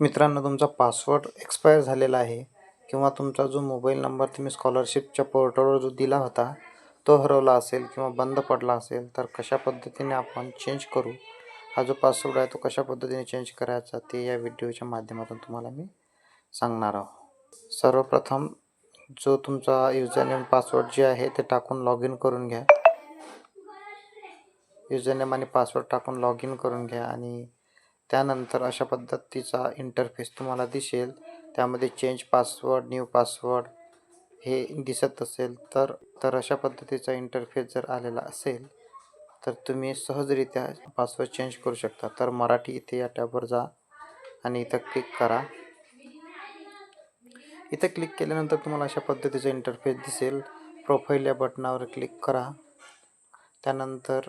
मित्रांनो तुमचा password expire झालेला आहे किंवा तुमचा जो मोबाईल नंबर तुम्ही स्कॉलरशिपच्या पोर्टलवर जो दिला होता तो हरवला असेल किंवा बंद पडला असेल तर कशा पद्धतीने आपण चेंज करू? हा जो पासवर्ड आहे तो कशा पद्धतीने चेंज करायचा ते या व्हिडिओच्या माध्यमातून तुम्हाला मी सांगणार आहोत सर्वप्रथम जो तुमचा युजरनेम पासवर्ड जे आहे ते टाकून लॉग इन करून घ्या. युजरनेम आणि पासवर्ड टाकून लॉग इन करून घ्या आणि त्यानंतर अशा पद्धतीचा इंटरफेस तुम्हाला दिसेल. त्यामध्ये चेंज पासवर्ड न्यू पासवर्ड हे दिसत असेल तर तर अशा पद्धतीचा इंटरफेस जर आलेला असेल तर तुम्ही सहजरित्या पासवर्ड चेंज करू शकता. तर मराठी इथे या टॅबवर जा आणि इथं क्लिक करा. इथं क्लिक केल्यानंतर तुम्हाला अशा पद्धतीचा इंटरफेस दिसेल. प्रोफाईल या बटनावर क्लिक करा. त्यानंतर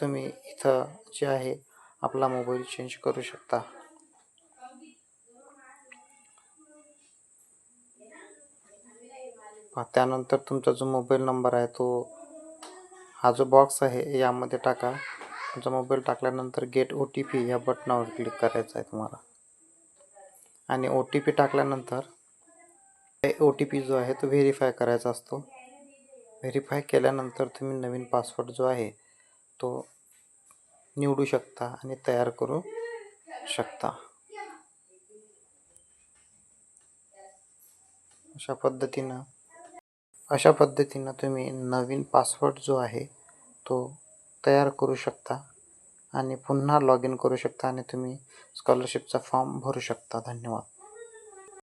तुम्ही इथं जे आहे आपला मोबाईल चेंज करू शकता. त्यानंतर तुमचा जो मोबाईल नंबर आहे तो हा जो बॉक्स आहे यामध्ये टाका. तुमचा मोबाईल टाकल्यानंतर गेट ओ टी पी या बटनावर क्लिक करायचं आहे तुम्हाला. आणि ओ टी पी टाकल्यानंतर ओ टी पी जो आहे तो व्हेरीफाय करायचा असतो. व्हेरीफाय केल्यानंतर तुम्ही नवीन पासवर्ड जो आहे तो निवडू शकता आणि तयार करू शकता. अशा पद्धतीनं अशा पद्धतीनं तुम्ही नवीन पासवर्ड जो आहे तो तयार करू शकता आणि पुन्हा लॉग इन करू शकता आणि तुम्ही स्कॉलरशिपचा फॉर्म भरू शकता. धन्यवाद.